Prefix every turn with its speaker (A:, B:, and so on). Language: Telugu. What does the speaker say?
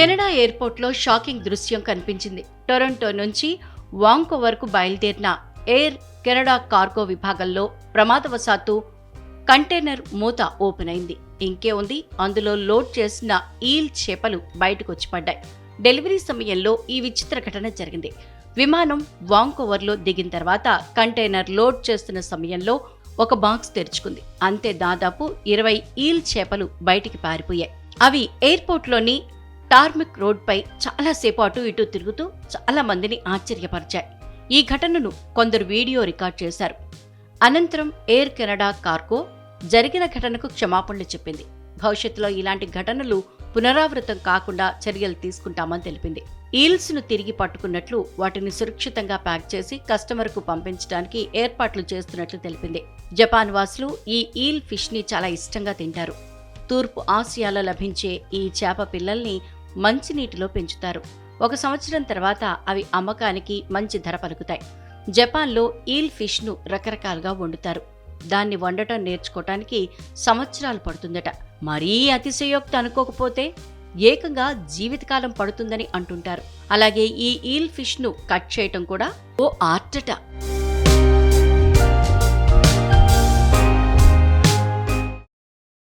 A: కెనడా ఎయిర్పోర్ట్లో షాకింగ్ దృశ్యం కనిపించింది. టొరంటో నుంచి వాంకో వరకు బయలుదేరిన ఎయిర్ కెనడా కార్గో విభాగంలో ప్రమాదవశాత్తు కంటైనర్ మూత ఓపెన్ అయింది. ఇంకే ఉంది అందులో లోడ్ చేసిన ఈల్ చేపలు బయటకొచ్చి పడ్డాయి. డెలివరీ సమయంలో ఈ విచిత్ర ఘటన జరిగింది. విమానం వాంకోవర్లో దిగిన తర్వాత కంటైనర్ లోడ్ చేస్తున్న సమయంలో ఒక బాక్స్ తెరుచుకుంది. అంతే దాదాపు ఇరవై ఈల్ చేపలు బయటికి పారిపోయాయి. అవి ఎయిర్పోర్ట్లోని టార్మిక్ రోడ్పై చాలాసేపు అటు ఇటు తిరుగుతూ చాలా మందిని ఆశ్చర్యపరిచాయి. ఈ ఘటనను కొందరు వీడియో రికార్డ్ చేశారు. అనంతరం ఎయిర్ కెనడా కార్గో జరిగిన ఘటనకు క్షమాపణలు చెప్పింది. భవిష్యత్తులో ఇలాంటి ఘటనలు పునరావృతం కాకుండా చర్యలు తీసుకుంటామని తెలిపింది. ఈల్స్ను తిరిగి పట్టుకున్నట్లు వాటిని సురక్షితంగా ప్యాక్ చేసి కస్టమర్కు పంపించడానికి ఏర్పాట్లు చేస్తున్నట్లు తెలిపింది. జపాన్ వాసులు ఈ ఈల్ ఫిష్ని చాలా ఇష్టంగా తింటారు. తూర్పు ఆసియాలో లభించే ఈ చేప పిల్లల్ని మంచినీటిలో పెంచుతారు. ఒక సంవత్సరం తర్వాత అవి అమ్మకానికి మంచి ధర పలుకుతాయి. జపాన్లో ఈల్ ఫిష్ను రకరకాలుగా వండుతారు. దాన్ని వండటం నేర్చుకోవటానికి సంవత్సరాలు పడుతుందట. మరీ అతిశయోక్తి అనుకోకపోతే ఏకంగా జీవితకాలం పడుతుందని అంటుంటారు. అలాగే ఈ ఈల్ ఫిష్ను కట్ చేయటం కూడా ఓ ఆర్టట.